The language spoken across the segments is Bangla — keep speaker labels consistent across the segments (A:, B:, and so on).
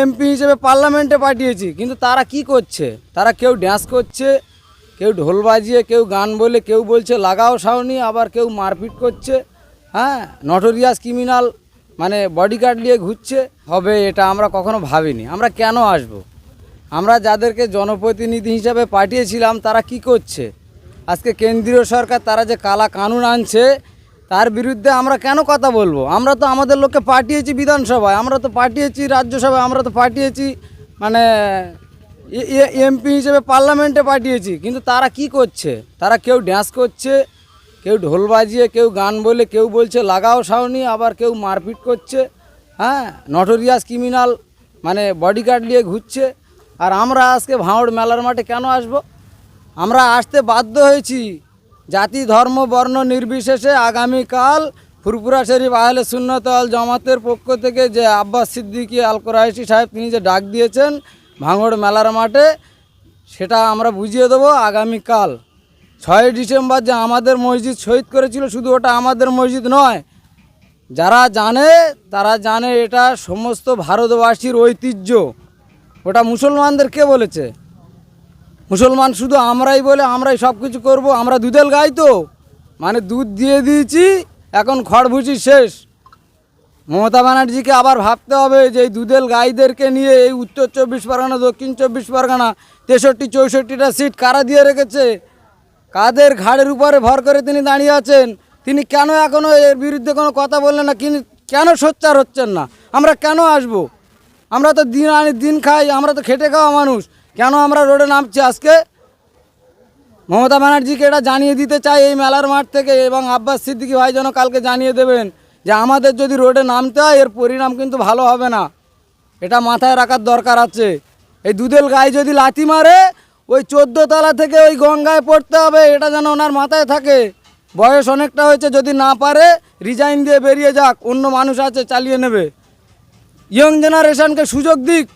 A: এমপি হিসেবে পার্লামেন্টে পাঠিয়েছি, কিন্তু তারা কি করছে? তারা কেউ ড্যান্স করছে, কেউ ঢোল বাজিয়ে, কেউ গান বলে, কেউ বলছে লাগাও সাউনি আবার কেউ মারপিট করছে হ্যাঁ? নটোরিয়াস ক্রিমিনাল মানে বডিগার্ড নিয়ে ঘুরছে, হবে এটা আমরা কখনো ভাবিনি। আমরা কেন আসব। আমরা যাদেরকে জনপ্রতিনিধি হিসাবে পাঠিয়েছিলাম, তারা কি করছে? আজকে কেন্দ্রীয় সরকার, তারা যে কালা কানুন আনছে তার বিরুদ্ধে আমরা কেন কথা বলব? আমরা তো আমাদের লোককে পাঠিয়েছি বিধানসভায়, আমরা তো পাঠিয়েছি রাজ্যসভায়, আমরা তো পাঠিয়েছি মানে এমপি হিসেবে পার্লামেন্টে পাঠিয়েছি, কিন্তু তারা কি করছে? তারা কেউ ড্যান্স করছে, কেউ ঢোল বাজিয়ে, কেউ গান বলে, কেউ বলছে লাগাও সাউনি আবার কেউ মারপিট করছে হ্যাঁ? নটোরিয়াস ক্রিমিনাল মানে বডিগার্ড নিয়ে ঘুরছে, আর আমরা আজকে ভাঁড় মেলার মাঠে কেন আসব? আমরা আসতে বাধ্য হয়েছি জাতি, ধর্ম, বর্ণ নির্বিশেষে আগামীকাল ফুরপুরা শরীফ আহলে সুন্নত আল জামাতের পক্ষ থেকে যে আব্বাস সিদ্দিকি আল কোরআশি সাহেব তিনি যে ডাক দিয়েছেন ভাঙড় মেলার মাঠে, সেটা আমরা বুঝিয়ে দেবো আগামীকাল। ছয় ডিসেম্বর যে আমাদের মসজিদ শহীদ করেছিল, শুধু ওটা আমাদের মসজিদ নয়, যারা জানে তারা জানে এটা সমস্ত ভারতবাসীর ঐতিহ্য। ওটা মুসলমানদের কে বলেছে? মুসলমান শুধু আমরাই বলে আমরাই সব কিছু করব, আমরা দুধেল গাই তো। মানে দুধ দিয়ে দিয়েছি, এখন খড়ভুচি শেষ। মমতা ব্যানার্জিকে আবার ভাবতে হবে যে এই দুধেল গাইদেরকে নিয়ে এই উত্তর চব্বিশ পরগনা, দক্ষিণ চব্বিশ পরগনা, তেষট্টি, চৌষট্টিটা সিট কারা দিয়ে রেখেছে? কাদের ঘাড়ের উপরে ভর করে তিনি দাঁড়িয়ে আছেন? তিনি কেন এখনও এর বিরুদ্ধে কোনো কথা বললেন না? কিন্তু কেন সোচ্চার হচ্ছেন না? আমরা কেন আসব? আমরা তো দিন আনি দিন খাই, আমরা তো খেটে খাওয়া মানুষ। কেন আমরা রোডে নামছি আজকে? মমতা ব্যানার্জিকে এটা জানিয়ে দিতে চাই এই মেলার মাঠ থেকে এবং আব্বাস সিদ্দিকী ভাই যেন কালকে জানিয়ে দেবেন যে আমাদের যদি রোডে নামতে হয়, এর পরিণাম কিন্তু ভালো হবে না। এটা মাথায় রাখার দরকার আছে। এই দুধেল গায়ে যদি লাথি মারে, ওই তলা থেকে ওই গঙ্গায় পড়তে হবে, এটা যেন ওনার মাথায় থাকে। বয়স অনেকটা হয়েছে, যদি না পারে রিজাইন দিয়ে বেরিয়ে যাক, অন্য মানুষ আছে, চালিয়ে নেবে। ইয়ং জেনারেশনকে সুযোগ দিক।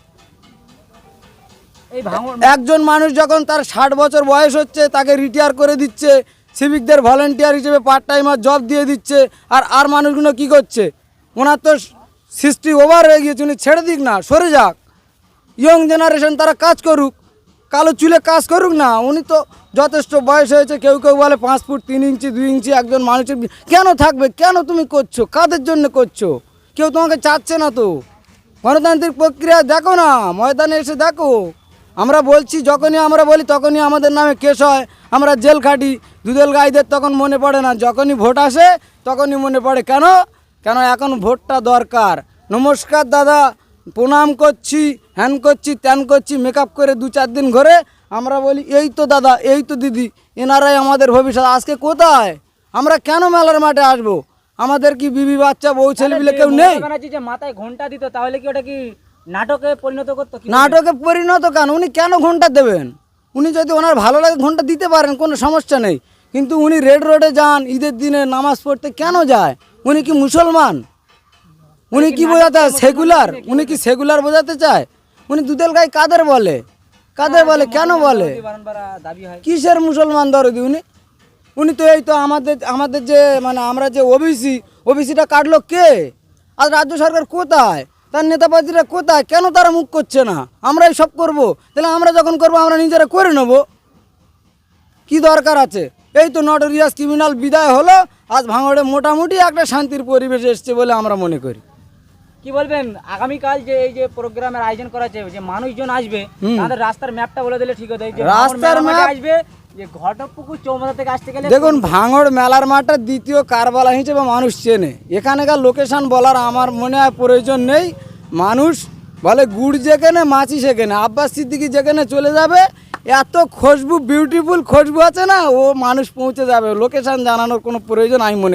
A: একজন মানুষ যখন তার ষাট বছর বয়স হচ্ছে, তাকে রিটায়ার করে দিচ্ছে সিভিকদের ভলেন্টিয়ার হিসেবে পার্ট টাইমার জব দিয়ে দিচ্ছে, আর আর মানুষগুলো কি করছে? ওনার তো সৃষ্টি ওভার হয়ে গিয়েছে, উনি ছেড়ে দিক না, সরে যাক। ইয়ং জেনারেশন তারা কাজ করুক, কালো চুলে কাজ করুক না, উনি তো যথেষ্ট বয়স হয়েছে, কেউ কেউ বলে পাঁচ ফুট তিন ইঞ্চি, দুই ইঞ্চি, একজন মানুষের কেন থাকবে, কেন তুমি করছ, কাদের জন্য করছ? কেউ তোমাকে চাচ্ছে না তো। গণতান্ত্রিক প্রক্রিয়া দেখো না, ময়দানে এসে দেখো। আমরা বলছি যখনই আমরা বলি তখনই আমাদের নামে কেস হয়। আমরা জেল খাটি দুধেল গাইদের তখন মনে পড়ে না। যখনই ভোট আসে তখনই মনে পড়ে। কেন? কেন এখন ভোটটা দরকার? নমস্কার দাদা প্রণাম করছি হ্যান করছি ত্যান করছি মেকআপ করে দু চার দিন ঘরে। আমরা বলি এই তো দাদা এই তো দিদি এনারাই আমাদের ভবিষ্যৎ। আজকে কোথায়? আমরা কেন মেলার মাঠে আসব? আমাদের কি বিবি বাচ্চা বউ ছেলেপিলে কেউ নেই?
B: মাথায় ঘণ্টা দিত তাহলে কি ওটা কি নাটকে পরিণত করতো
A: নাটকে পরিণত কেন? উনি কেন ঘণ্টা দেবেন? উনি যদি ওনার ভালো লাগে ঘণ্টা দিতে পারেন কোনো সমস্যা নেই। কিন্তু উনি রেড রোডে যান ঈদের দিনে নামাজ পড়তে কেন যায়? উনি কি মুসলমান? উনি কি বোঝাতে সেকুলার? উনি কি সেকুলার বোঝাতে চায়? উনি দুধেল গায়ে কাদের বলে? কাদের বলে? কেন বলে? কিসের মুসলমান দরদি উনি? উনি তো এই তো আমাদের আমাদের যে মানে আমরা যে ওবিসি ওবিসিটা কাটলো কে? আর রাজ্য সরকার কোথায়? তার নেতাপাতিরা কোথায়? কেন তারা মুখ করছে না? আমরাই সব করব। তাহলে আমরা যখন করব আমরা নিজেরা করে নেব। কি দরকার আছে? এই তো নটোরিয়াস ক্রিমিনাল বিদায় হলো। আজ ভাঙড়ে মোটামুটি একটা শান্তির পরিবেশ এসছে বলে আমরা মনে করি।
B: কি বলবেন? আগামীকাল যে এই যে প্রোগ্রামের আয়োজন করা যে মানুষজন আসবে তাদের রাস্তার ম্যাপটা বলে দিলে ঠিক হতো।
A: রাস্তার map?
B: আসবে
A: দেখুন, ভাঙড় মেলার মাঠে দ্বিতীয় কারবালা হিসেবে মানুষ চেনে। এখানকার লোকেশন বলার আমার মনে হয় প্রয়োজন নেই। মানুষ বলে, গুড় যেখানে মাছি সেখানে আব্বাস সিদ্দিকি যেখানে চলে যাবে, এত খুশবু বিউটিফুল খুশবু আছে না, ও মানুষ পৌঁছে যাবে। লোকেশন জানানোর কোনো প্রয়োজন আমি মনে